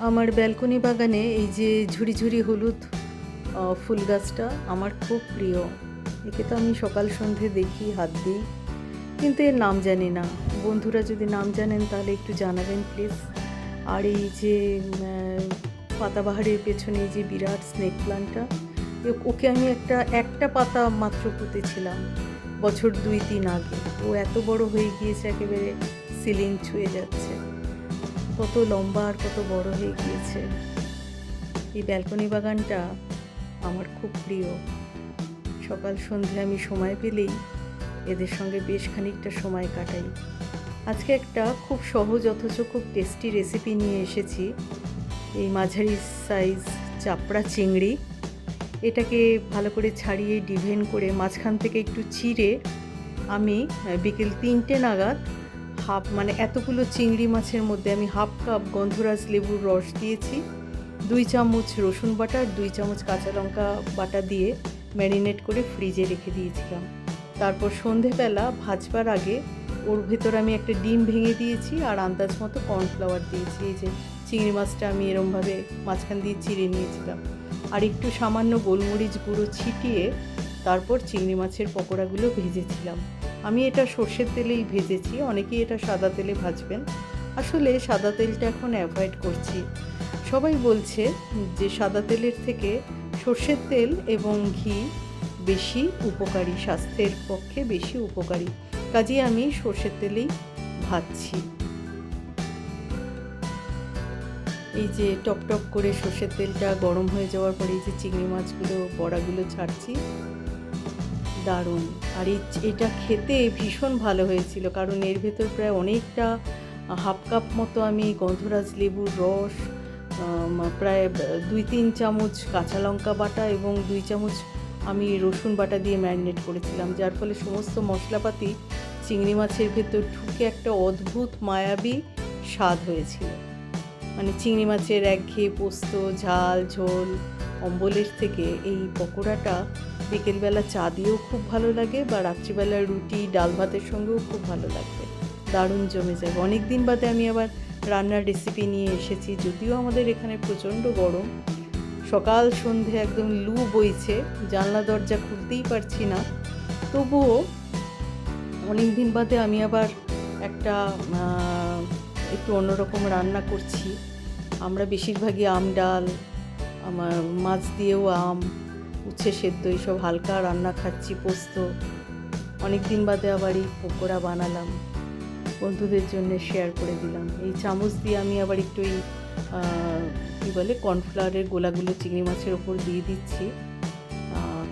আমার ব্যালকনি বাগানে এই যে ঝুড়ি ঝুড়ি হলুদ ফুল গাছটা আমার খুব প্রিয়। একে তো আমি সকাল সন্ধে দেখি, হাত দিই, কিন্তু এর নাম জানি না। বন্ধুরা যদি নাম জানেন তাহলে একটু জানাবেন প্লিজ। আর এই যে পাতাবাহারের পেছনে যে বিরাট স্নেক প্লান্টটা ওকে আমি একটা একটা পাতা মাত্র পুঁতেছিলাম বছর দুই, তিন আগে। ও এত বড় হয়ে গিয়েছে, একেবারে সিলিং ছুঁয়ে যাচ্ছে। কত লম্বা আর কত বড় হয়ে গিয়েছে। এই ব্যালকনি বাগানটা আমার খুব প্রিয়। সকাল সন্ধে আমি সময় পেলেই এদের সঙ্গে বেশ খানিকটা সময় কাটাই। আজকে একটা খুব সহজ অথচ খুব টেস্টি রেসিপি নিয়ে এসেছি। এই মাঝারি সাইজ চাপড়া চিংড়ি। এটাকে ভালো করে ছাড়িয়ে ডিভেন করে মাঝখান থেকে একটু চিড়ে আমি বিকেল তিনটে নাগাদ হাফ মানে এতগুলো চিংড়ি মাছের মধ্যে আমি হাফ কাপ গন্ধরাজ লেবুর রস দিয়েছি, দুই চামচ রসুন বাটা, দুই চামচ কাঁচা লঙ্কা বাটা দিয়ে ম্যারিনেট করে ফ্রিজে রেখে দিয়েছিলাম। তারপর সন্ধেবেলা ভাজবার আগে ওর ভেতর আমি একটা ডিম ভেঙে দিয়েছি আর আন্দাজ মতো কর্নফ্লাওয়ার দিয়েছি। এই যে চিংড়ি মাছটা আমি এরমভাবে মাঝখান দিয়ে চিড়ে নিয়েছিলাম। আর একটু সামান্য গোলমরিচ গুঁড়ো ছিটিয়ে তারপর চিংড়ি মাছের পকোড়াগুলো ভেজেছিলাম। আমি এটা সর্ষের তেলেই ভেজেছি, অনেকেই এটা সাদা তেলে ভাজবেন। আসলে সাদা তেলটা এখন অ্যাভয়েড করছি। সবাই বলছে যে সাদা তেলের থেকে সর্ষের তেল এবং ঘি বেশি উপকারী, স্বাস্থ্যের পক্ষে বেশি উপকারী। কাজেই আমি সর্ষের তেলেই ভাজছি। এই যে টপ টপ করে সর্ষের তেলটা গরম হয়ে যাওয়ার পরে এই যে চিংড়ি মাছগুলো, বড়াগুলো ছাড়ছি দারুণ। আর এটা খেতে ভীষণ ভালো হয়েছিল, কারণ এর ভেতর প্রায় অনেকটা হাফ কাপ মতো আমি গন্ধরাজ লেবুর রস প্রায় দুই তিন চামচ কাঁচা লঙ্কা বাটা এবং দুই চামচ আমি রসুন বাটা দিয়ে ম্যারিনেট করেছিলাম, যার ফলে সমস্ত মশলাপাতি চিংড়ি মাছের ভেতর ঢুকে একটা অদ্ভুত মায়াবী স্বাদ হয়েছিল। মানে চিংড়ি মাছের একঘেয়ে পোস্ত, ঝাল, ঝোল, অম্বলের থেকে এই পকোড়াটা বিকেলবেলা চা দিয়েও খুব ভালো লাগে বা রাত্রিবেলা রুটি, ডাল ভাতের সঙ্গেও খুব ভালো লাগবে। দারুণ জমে যাবে। অনেক দিন বাদে আমি আবার রান্নার রেসিপি নিয়ে এসেছি, যদিও আমাদের এখানে প্রচণ্ড গরম। সকাল, সন্ধে একদম লু বইছে, জানলা, দরজা খুলতেই পারছি না। তবুও অনেক দিন বাদে আমি আবার একটা একটু অন্যরকম রান্না করছি। আমরা বেশিরভাগই আম, ডাল, আমার মাছ দিয়েও আম, উচ্ছে সেদ্ধ এইসব হালকা রান্না খাচ্ছি, পোস্ত। অনেক দিন বাদে আবার এই পকোড়া বানালাম। বন্ধুদের জন্য শেয়ার করে দিলাম। এই চামচ দিয়ে আমি আবার একটু এই কী বলে কর্নফ্লাওয়ারের গোলাগুলো চিংড়ি মাছের ওপর দিয়ে দিচ্ছি।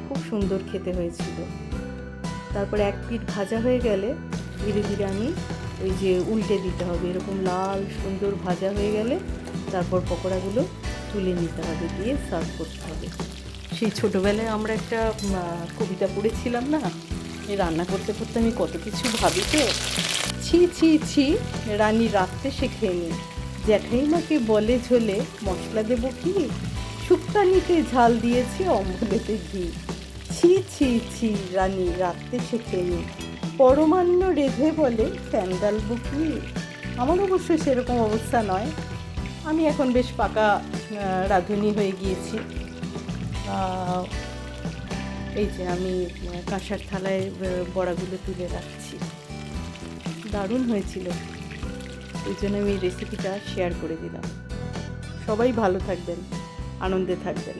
খুব সুন্দর খেতে হয়েছিল। তারপর এক পিঠ ভাজা হয়ে গেলে ধীরে ধীরে আমি ওই যে উল্টে দিতে হবে, এরকম লাল সুন্দর ভাজা হয়ে গেলে তারপর পকোড়াগুলো তুলে নিতে হবে, দিয়ে সার্ভ করতে হবে। সেই ছোটোবেলায় আমরা একটা কবিতা পড়েছিলাম না রান্না করতে করতে আমি কত কিছু ভাবি তো? ছি ছি ছি, রানী রাত্রে সে খেয়ে জ্যাঠাইমাকে বলে ঝোলে মশলা দেবো কি? শুক্তানিতে ঝাল দিয়েছি অম্বলেতে ঘি। ছি ছি ছি, রানী রাখতে সে খেয়ে পরমান্ন রেধে বলে স্যান্ডাল বুকি। আমার অবশ্য সেরকম অবস্থা নয়। আমি এখন বেশ পাকা রাঁধুনি হয়ে গিয়েছি। এই যে আমি কাঁসার থালায় বড়াগুলো তুলে রাখছি। দারুণ হয়েছিল। ওই জন্য আমি এই রেসিপিটা শেয়ার করে দিলাম। সবাই ভালো থাকবেন, আনন্দে থাকবেন।